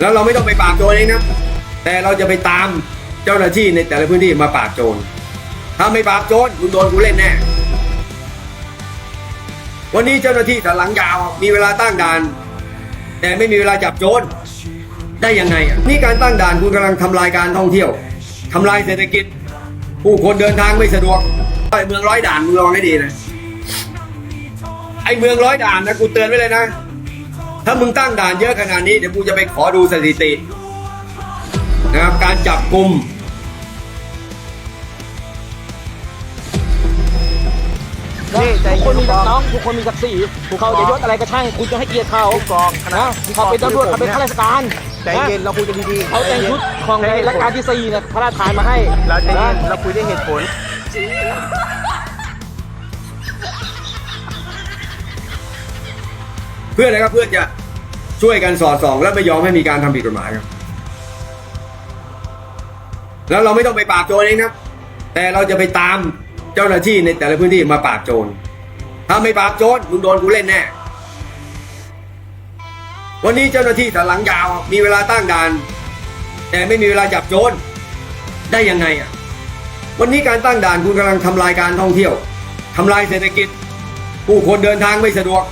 แล้วเราไม่ต้องไปปราบโจรเองนะแต่เราจะไปตามเจ้าหน้าที่ในแต่ละพื้นที่มาปราบโจรถ้าไม่ปราบโจรคุณโดนกูเล่นแน่วันนี้เจ้าหน้าที่ถลังยาวมีเวลาตั้งด่าน แต่ไม่มีเวลาจับโจรได้ยังไงนี่การตั้งด่านคุณกำลังทำลายการท่องเที่ยวทำลายเศรษฐกิจ ผู้คนเดินทางไม่สะดวกไอเมืองร้อยด่านมึงลองให้ดีนะไอเมืองร้อยด่านนะกูเตือนไว้เลยนะ ถ้ามึงตั้งด่านเยอะขนาดนี้เดี๋ยวกูจะไปขอดูสถิตินะครับการจับกลุ่มนี่ใจทุกคนเย็นมีผู้กองน้องทุกคนมีศักดิ์ศรีเขาจะยศอะไรก็ช่างคุณจะให้เกียรติเขาผู้กองคณะนะเขาเป็นตำรวจเขาเป็นข้าราชการใจเย็นเราคุยกันดีนะๆเขาแต่งชุดของในรัชกาลที่สี่เนี่ยพระราชทานมาให้เราใจเย็นนะเราคุยด้วยเหตุผล เพื่ออะไรครับเพื่อจะช่วยกันสอดส่องและไม่ยอมให้มีการทำผิดกฎหมายครับ แล้วเราไม่ต้องไปปราบโจรเองนะแต่เราจะไปตามเจ้าหน้าที่ในแต่ละพื้นที่มาปราบโจรถ้าไม่ปราบโจรมึงโดนกูเล่นแน่วันนี้เจ้าหน้าที่ถลังยาวมีเวลาตั้งด่าน แต่ไม่มีเวลาจับโจรได้ยังไงอะวันนี้การตั้งด่านคุณกำลังทำลายการท่องเที่ยวทำลายเศรษฐกิจ ผู้คนเดินทางไม่สะดวก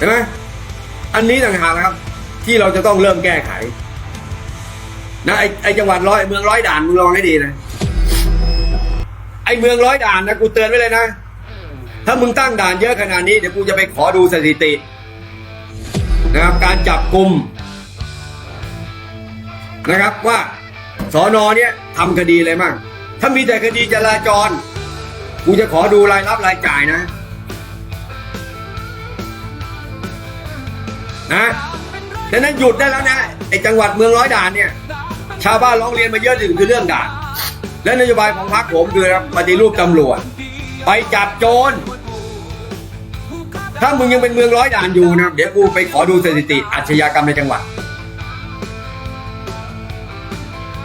เห็นไหมอันนี้ต่างหากนะครับ ที่เราจะต้องเริ่มแก้ไข นะไอไอจังหวัดร้อยเมืองร้อยด่านมึงลองให้ดีนะไอเมืองร้อยด่านนะกูเตือนไว้เลยนะ ถ้ามึงตั้งด่านเยอะขนาดนี้เดี๋ยวกูจะไปขอดูสถิตินะครับการจับกลุ่มนะครับว่าสอนอเนี่ยทำคดีอะไรบ้างถ้ามีแต่คดีจราจร กูจะขอดูรายรับรายจ่ายนะ นะดังนั้นหยุดได้แล้วนะไอ้จังหวัดเมืองร้อยด่านเนี่ย ชาวบ้านร้องเรียนมาเยอะถึงคือเรื่องด่าน และนโยบายของพรรคผมคือปฏิรูปตำรวจ ไปจับโจรถ้ามึงยังเป็นเมืองร้อยด่านอยู่นะเดี๋ยวกูไปขอดูสถิติอาชญากรรมในจังหวัด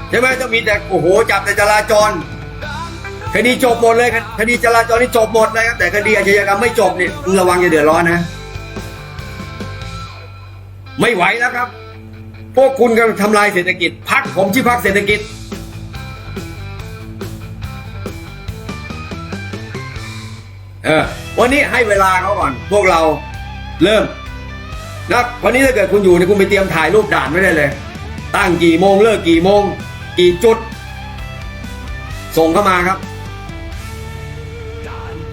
ใช่ไหมต้องมีแต่โอ้โหจับแต่จราจรคดีจบหมดเลยคดีจราจรนี่จบหมดเลยครับแต่คดีอาชญากรรมไม่จบเนี่ยมึงระวังจะเดือดร้อนนะ ไม่ไหวแล้วครับ พวกคุณกำลังทำลายเศรษฐกิจพักผมชื่อพักเศรษฐกิจ เออ วันนี้ให้เวลาเขาก่อน พวกเราเริ่มนะวันนี้ถ้าเกิดคุณอยู่เนี่ยคุณไปเตรียมถ่ายรูปด่านไว้ได้เลย ตั้งกี่โมงเลิกกี่โมง กี่จุด ส่งเข้ามาครับ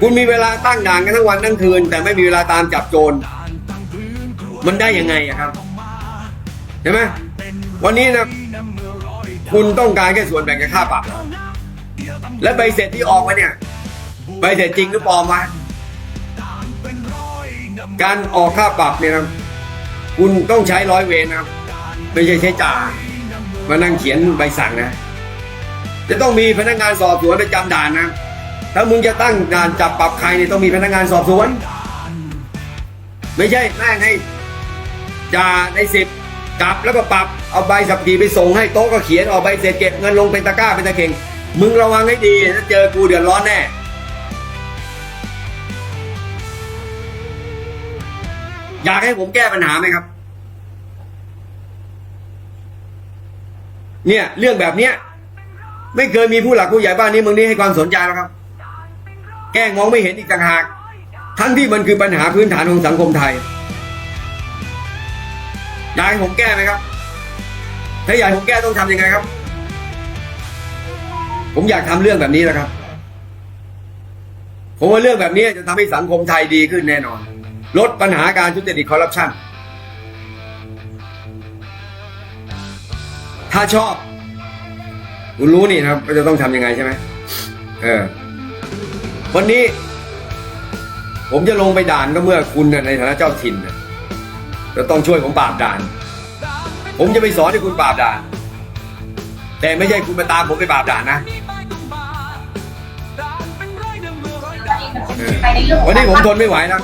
คุณมีเวลาตั้งด่านกันทั้งวันทั้งคืน แต่ไม่มีเวลาตามจับโจร มันได้ยังไงอะครับใช่ไหมวันนี้นะคุณต้องการแค่ส่วนแบ่งจากค่าปรับและใบเสร็จที่ออกมาเนี่ยใบเสร็จจริงหรือปลอมวะการออกค่าปรับเนี่ยนะคุณต้องใช้ร้อยเวรนะไม่ใช่ใช้จ่ามานั่งเขียนใบสั่งนะ จะต้องมีพนักงานสอบสวนประจำด่านนะถ้ามึงจะตั้งด่านจับปรับใครเนี่ยต้องมีพนักงานสอบสวน ไม่ใช่แม่งให้ จ่าในสิบกลับแล้วก็ปรับเอาใบสับขี่ไปส่งให้โต๊ะก็เขียนออกใบเสร็จเก็บเงินลงเป็นตะกร้าเป็นตะเข่งมึงระวังให้ดีถ้าเจอกูเดือดร้อนแน่อยากให้ผมแก้ปัญหาไหมครับ เนี่ย เรื่องแบบเนี้ยไม่เคยมีผู้หลักผู้ใหญ่บ้านนี้เมืองนี้ให้ความสนใจแล้วครับ แก้งมองไม่เห็นอีกต่างหาก ทั้งที่มันคือปัญหาพื้นฐานของสังคมไทย อยากให้ผมแก้ไหมครับ ถ้าอยากให้ผมแก้ต้องทำยังไงครับ ผมอยากทำเรื่องแบบนี้นะครับ ผมว่าเรื่องแบบนี้จะทำให้สังคมไทยดีขึ้นแน่นอน ลดปัญหาการทุจริตคอร์รัปชันถ้าชอบ คุณรู้นี่นะครับว่าจะต้องทำยังไงใช่ไหมเออ วันนี้ ผมจะลงไปด่านก็เมื่อคุณในฐานะเจ้าถิ่นนะ จะต้องช่วยผมปราบด่าน ผมจะไปสอนให้คุณปราบด่าน แต่ไม่ใช่คุณมาตามผมไปปราบด่านนะ วันนี้ผมทนไม่ไหวแล้ว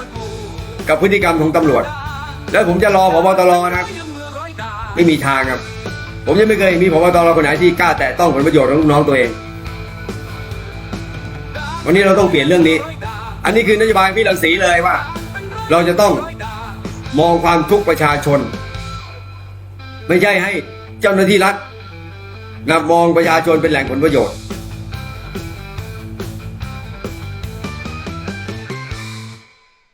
กับพฤติกรรมของตำรวจ แล้วผมจะรอพบตรนะ ไม่มีทางครับ ผมยังไม่เคยมีพบตรคนไหนที่กล้าแตะต้องผลประโยชน์ของลูกน้องตัวเอง วันนี้เราต้องเปลี่ยนเรื่องนี้ อันนี้คือนโยบายพี่รังสีเลยว่า เราจะต้อง มองความทุกข์ประชาชน ไม่ใช่ให้เจ้าหน้าที่รัฐนะมองประชาชนเป็นแหล่งผลประโยชน์